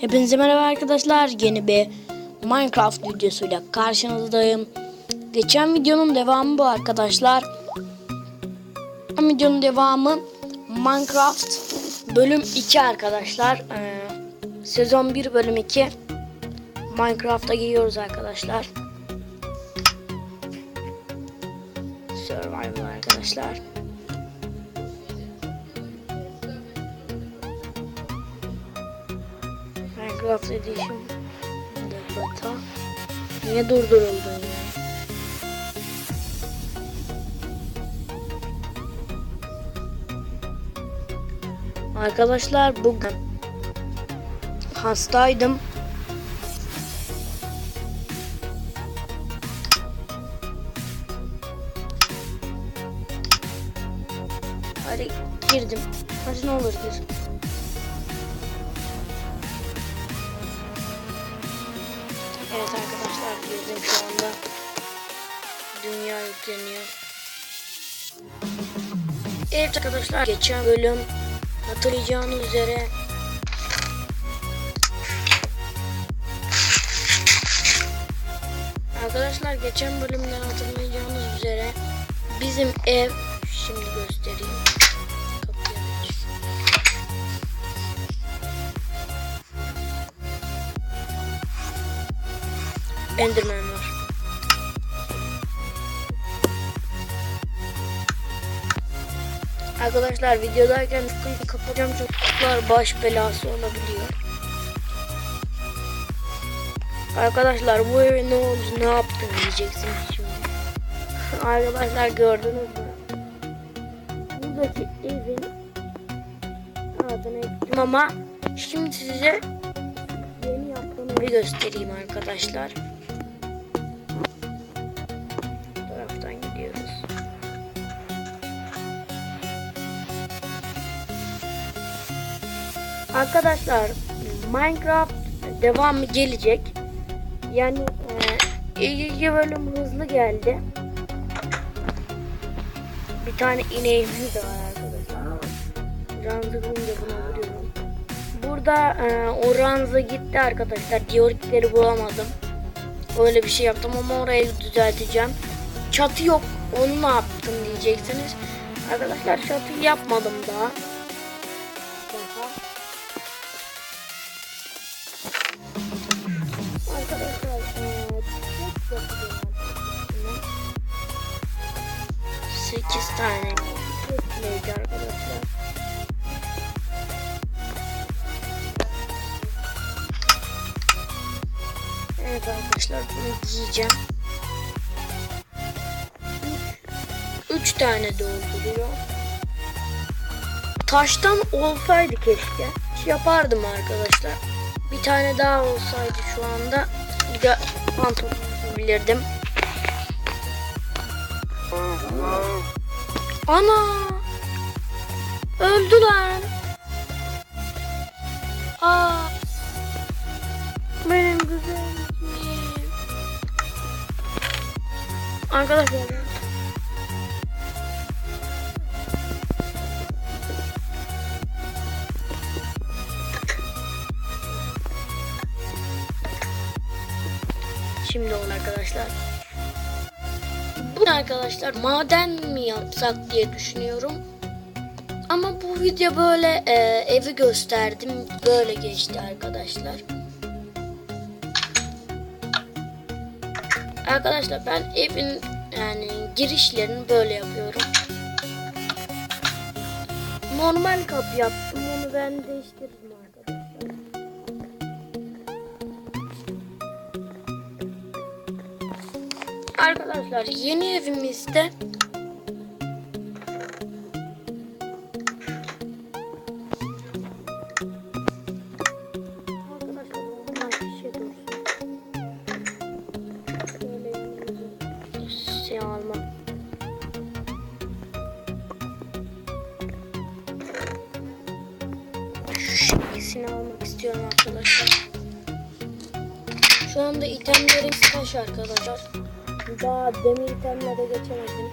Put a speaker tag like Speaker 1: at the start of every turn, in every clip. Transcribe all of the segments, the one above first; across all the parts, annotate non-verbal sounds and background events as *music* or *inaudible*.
Speaker 1: Hepinize merhaba arkadaşlar. Yeni bir Minecraft videosuyla karşınızdayım. Geçen videonun devamı bu arkadaşlar. Videonun devamı Minecraft bölüm 2 arkadaşlar. Ee, sezon 1 bölüm 2. Minecraft'a giriyoruz arkadaşlar. Survival arkadaşlar. Minecraft Edition Beta Niye durduruldun ya? Arkadaşlar bugün hastaydım. Hadi girdim. Hadi ne olur gir. Evet arkadaşlar girdim şu anda. Dünya yükleniyor. Evet arkadaşlar geçen bölüm hatırlayacağınız üzere Arkadaşlar geçen bölümden hatırlayacağınız üzere bizim ev şimdi göstereyim. Enderman var. Arkadaşlar videodayken sıkıntı kapatacağım çocuklar baş belası olabiliyor. Arkadaşlar bu eve ne oldu ne yaptın diyeceksiniz şimdi. *laughs* Arkadaşlar gördünüz mü? Buradaki evin adını ettim ama şimdi size yeni yaptığım evi göstereyim arkadaşlar. Arkadaşlar Minecraft devamı gelecek. Yani e, ilk iki bölüm hızlı geldi. Bir tane ineğimiz de var arkadaşlar. Ranzı bulunca buna vuruyorum. Burada e, o ranza gitti arkadaşlar. Diyorikleri bulamadım. Öyle bir şey yaptım ama orayı düzelteceğim. Çatı yok. Onu ne yaptın diyeceksiniz. Arkadaşlar çatı yapmadım. Daha. 8 tane neydi arkadaşlar? Evet arkadaşlar bunu giyeceğim. 3 tane dolduruyor. Taştan olsaydı keşke. Yapardım arkadaşlar. Bir tane daha olsaydı şu anda bir pantolon bilirdim. Ana! Öldü lan. Aa! Benim güzelim. Arkadaşlar Şimdi oldu arkadaşlar. Bu arkadaşlar maden mi yapsak diye düşünüyorum. Ama bu video böyle e, evi gösterdim. Böyle geçti arkadaşlar. Arkadaşlar ben evin yani girişlerini böyle yapıyorum. Normal kapı yaptım. Onu ben değiştirdim arkadaşlar. Arkadaşlar yeni evimizde bir şey almak istiyorum arkadaşlar. Şu anda itemlerim taş arkadaşlar. Daha demir itemlere geçemedim.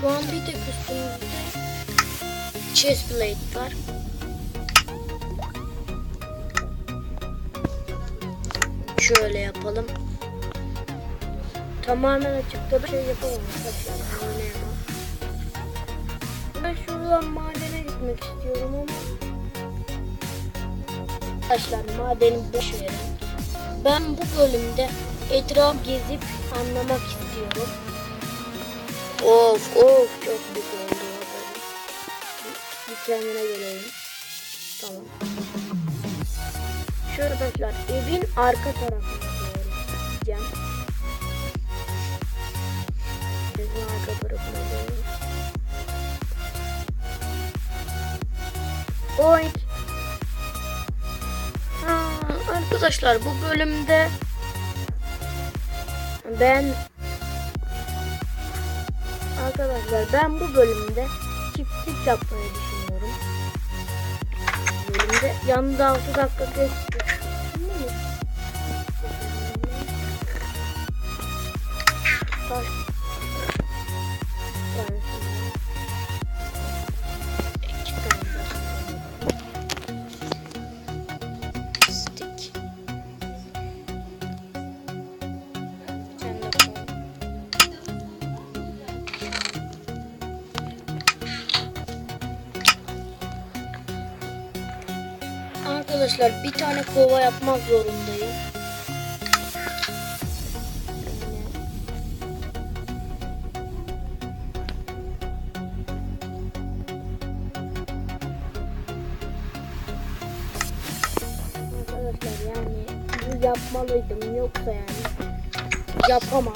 Speaker 1: Şu an bir tek üstümüzde chest plate var. Şöyle yapalım. Tamamen açıkta da şey yapamam. Oynayamam. Ben şuradan madene gitmek istiyorum ama Arkadaşlar madeni boş verin. Ben bu bölümde etraf gezip anlamak istiyorum. Of of çok büyük oldu. Bir- kendine gelelim. Tamam. Şöyle arkadaşlar evin arka tarafına doğru gideceğim. Evin arka tarafına doğru. Oink. Ha, arkadaşlar bu bölümde ben arkadaşlar ben bu bölümde çiftlik yapmayı düşünüyorum. Bölümde yanında 6 dakika geçti. Taş. Arkadaşlar bir tane kova yapmak zorundayım. Arkadaşlar yani bu yapmalıydım yoksa yani yapamam.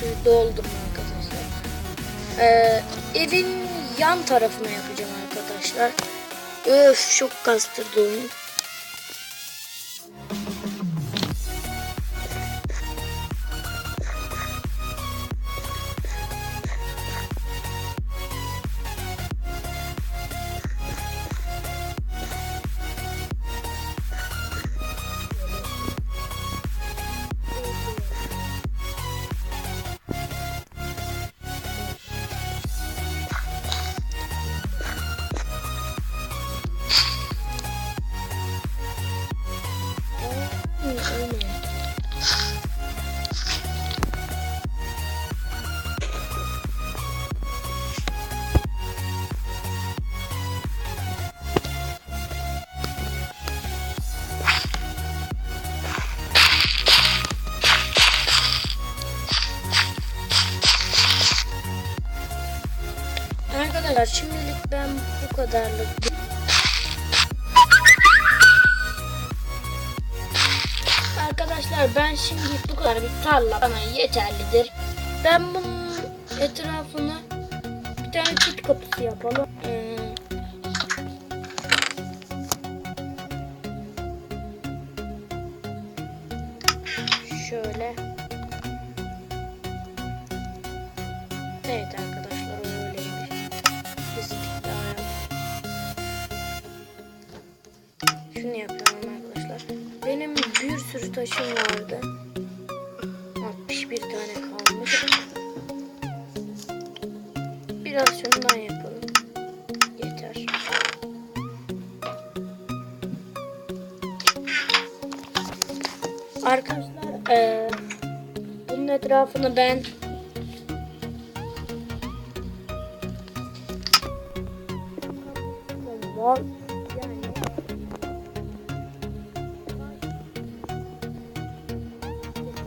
Speaker 1: Suyu doldurma arkadaşlar. Ee, evin yan tarafına yapacağım arkadaşlar. Öf çok kastırdı oyun. Kadarlık Arkadaşlar ben şimdi bu kadar bir tarla bana yeterlidir. Ben bunun etrafını bir tane çift kapısı yapalım. Ee, şöyle. Evet taşım vardı. 61 tane kalmış. Biraz şundan yapalım. Yeter. Arkadaşlar eee bunun etrafını ben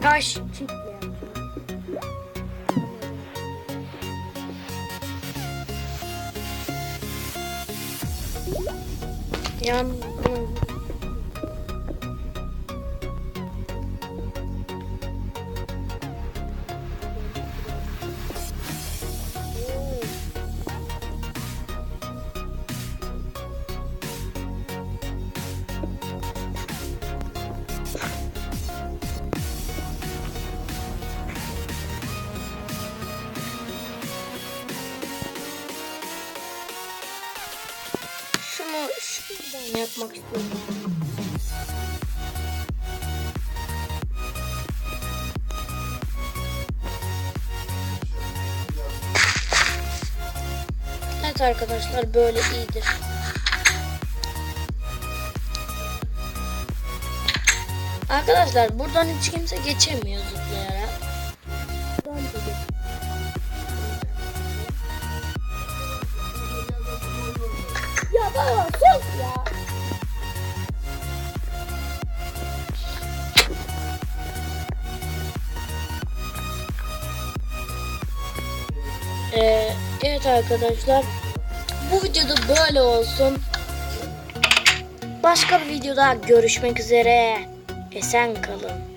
Speaker 1: taş çitle yapacağım. yapmak istiyorum. Evet arkadaşlar böyle iyidir. Arkadaşlar buradan hiç kimse geçemiyor. Arkadaşlar. Bu videoda böyle olsun. Başka bir videoda görüşmek üzere. Esen kalın.